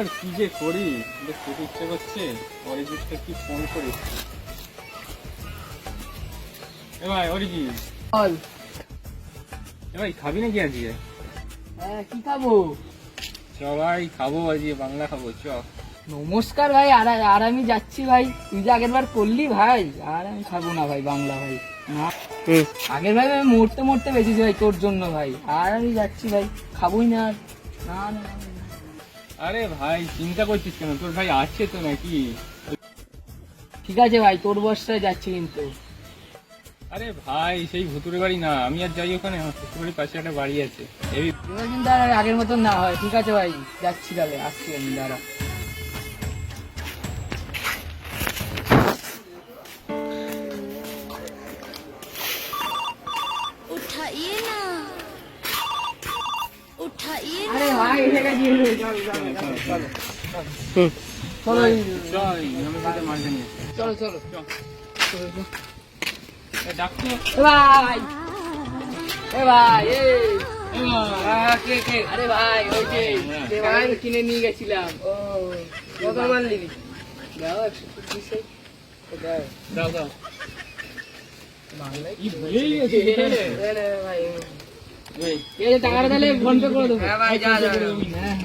আর কি যে করি? খেতে ইচ্ছে করছে। অরিজিৎকে কি ফোন করি? এ ভাই অরিজিৎ। বল। এ ভাই খাবি নাকি আজকে? হ্যাঁ কি খাব? চ ভাই খাব আজকে বাংলা খাব চ। নমস্কার ভাই আর আমি যাচ্ছি ভাই। তুই যে আগের বার করলি ভাই আর আমি খাব না ভাই বাংলা ভাই। না আগের ভাই আমি মরতে মরতে বেঁচেছি ভাই তোর জন্য ভাই। আর আমি যাচ্ছি ভাই খাবোই না। আর না, না। আরে ভাই চিন্তা করছিস কেন? তোর ভাই আছে তো নাকি? ঠিক আছে ভাই তোর বর্ষায় যাচ্ছি কিন্তু। আরে ভাই সেই ভুতুরে বাড়ি না আমি আর যাই ওখানে আমার শ্বশুরবাড়ির পাশে একটা বাড়ি আছে। এই এবার কিন্তু আর আগের মতন না হয় ঠিক আছে ভাই? যাচ্ছি তাহলে আসছি আমি দাঁড়া। ডাকতো এ ভাই এ ভাই এ ভাই, কে কে আরে ভাই ওই যে হ্যাঁ। ভাই কিনে নিয়ে গেছিলাম ও কত মানলি দাও একশো পঁচিশে দাও দাও ভাই এই, এই হ্যাঁ। হ্যাঁ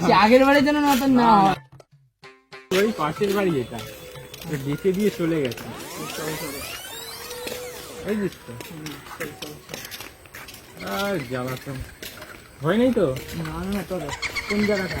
হ্যাঁ আগের বাড়ির জন্য নতুন না হয় ওই পাশের বাড়ি এটা ডেকে দিয়ে চলে গেছে তো আর জ্বালাতন হয় নাই তো না না তোর কোন জায়গাটা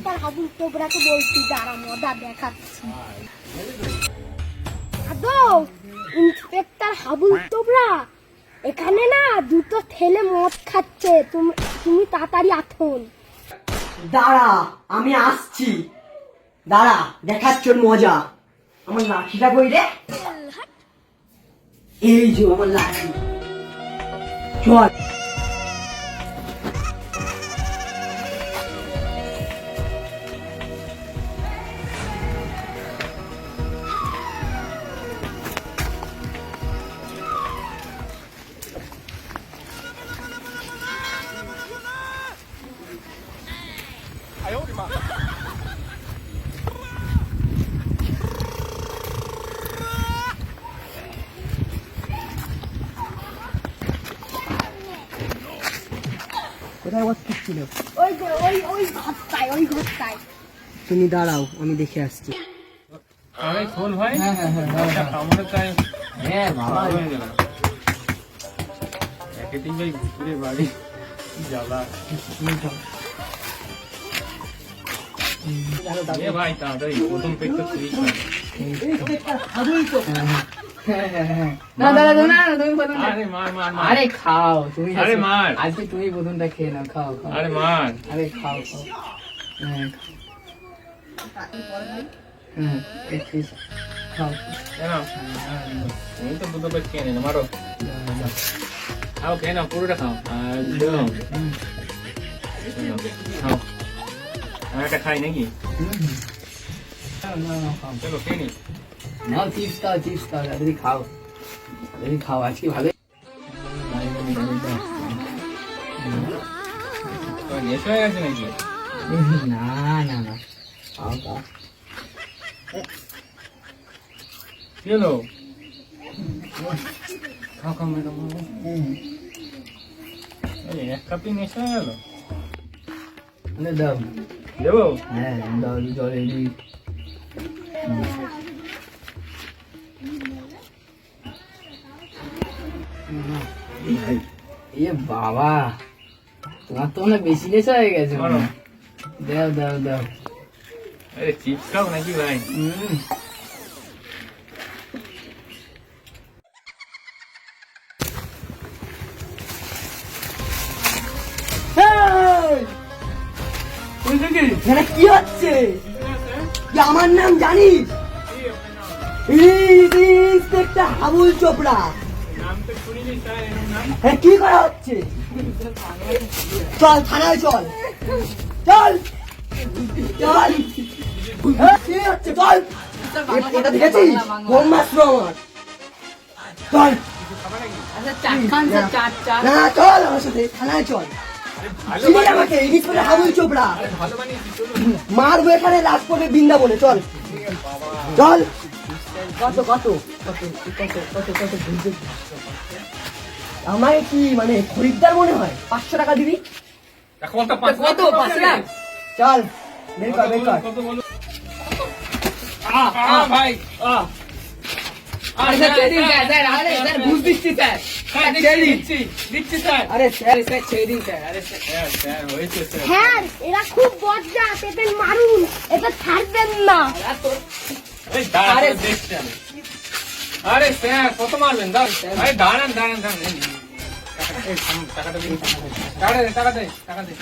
ইন্সপেক্টর হাবুল তোবরাকে বলতি যারা মজা দেখাচ্ছি। ইন্সপেক্টর হাবুল তোবরা এখানে না দুটো ছেলে মদ খাচ্ছে তুমি তুমি তাড়াতাড়ি আথন দাঁড়া আমি আসছি। দাঁড়া দেখাচ্ছ মজা। আমার লাঠিটা কই রে? এই যে আমার লাঠি। চল। কোথায় ছিল ওই যে ওই ওই ঘরটায় ওই ঘরটায় তুমি দাঁড়াও আমি দেখে আসছি। আরে খোল ভাই। হ্যাঁ, হ্যাঁ, হ্যাঁ, হ্যাঁ, কামড়ে তাই হ্যাঁ, বাবা। হয়ে গেল ভাই ঘুরে বাড়ি জ্বালা। আরে খাও তুমি আরে মার। আজকে তুমি প্রথমটা খেয়ে নাও খাও খাও আরে মার আরে খাও খাও মারো খাও খেয়ে নাও পুরোটা খাও খাও আমি একটা খাই নাকি। চলো খেয়ে নি। নাও চিপস খাও চিপস খাও তাড়াতাড়ি খাও। তাড়াতাড়ি খাও আজকে ভালো। নেশা হয়ে গেছে নাকি? না না না। খাও খাও। কি হলো খাও খাও ম্যাডাম এক কাপই নেশা হয়ে গেল। মানে দাও। দেবো হ্যাঁ জল এ বাবা তোমার তো অনেক বেশি নেশা হয়ে গেছে। দাও দাও দাও। আরে চিপস খাও নাকি ভাই? হুম। এখানে কি হচ্ছে? আমার নাম জানিস? ইন্সপেক্টর হাবুল চোপড়া। হ্যাঁ কি করা হচ্ছে? চল থানায় চল। চল। চল। হ্যাঁ, কি হচ্ছে? চল। এটা দেখেছিস? ব্রহ্মাস্ত্র আমার চল। আচ্ছা না চল আমার সাথে থানায় চল। চিনি আমাকে ইন্সপেক্টর হাবুল চোপড়া। মারবো এখানে রাজপথে বৃন্দাবনে চল। চল। কত কত কত কত কত কত আমায় কি মানে খরিদ্দার মনে হয়? পাঁচশো টাকা দিবি? কত? পাঁচ লাখ চল বের কর বের কর। ভাই ঘুষ দিচ্ছি স্যার। ছেড়ে দিন স্যার। আরে স্যার স্যার স্যার হয়েছে স্যার। হ্যাঁ এরা খুব বজ্জাত এদের মারুন এটা ছাড়বেন না। আর তোর এই দাঁড়ান আরে- তো দেখছি আমি। আরে স্যার কত মারবেন? দাঁড়ান দাঁড়ান দাঁড়ান দাঁড়ান। টাকাটা- এই, থাম, টাকাটা দিন টাকা দে টাকা দে টাকা দে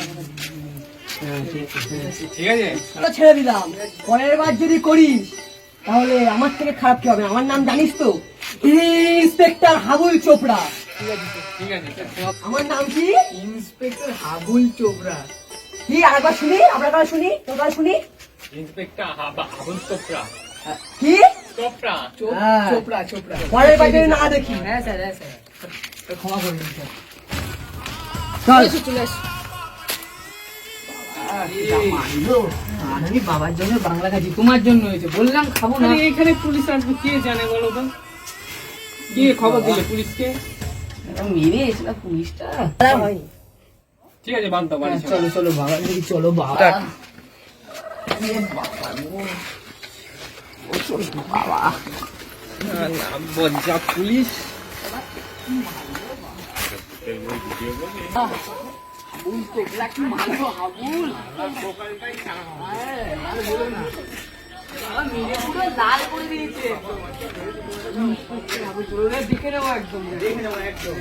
ঠিক আছে? ছেড়ে দিলাম। পরের বার যদি করিস তাহলে আমার থেকে খারাপ কি হবে? আমার নাম জানিস তো? ইন্সপেক্টর হাবুল চোপড়া। ঠিক আছে আমার নাম কি? ইন্সপেক্টর হাবুল চোপড়া। কি আরেকবার শুনি আপনার শুনি তোর শুনি। ইন্সপেক্টর হাবা আবুল চোপড়া। কি? চোপড়া। হ্যাঁ। চোপড়া চোপড়া। পরের যদি না দেখি। হ্যাঁ স্যার হ্যাঁ স্যার। ক্ষমা করে দিন স্যার। চল। চলে এসো। বাবার জন্য বাংলা খাচ্ছি তোমার জন্য হয়েছে। বললাম খাব না। এখানে পুলিশ আসবে কে জানে বলো তো? কে খবর দিলে পুলিশকে? মেরে এসেছিল পুলিশটা? ঠিক আছে বান্ধব বাড়ি চলো। চলো চলো বাবা চলো বাবা। বজ্জা পুলিশ। হাবুল চোপড়া হাবুল? বাবা মেরে পুরো লাল করে দিয়েছে। দেখে নেব একদম। দেখে নেব একদম।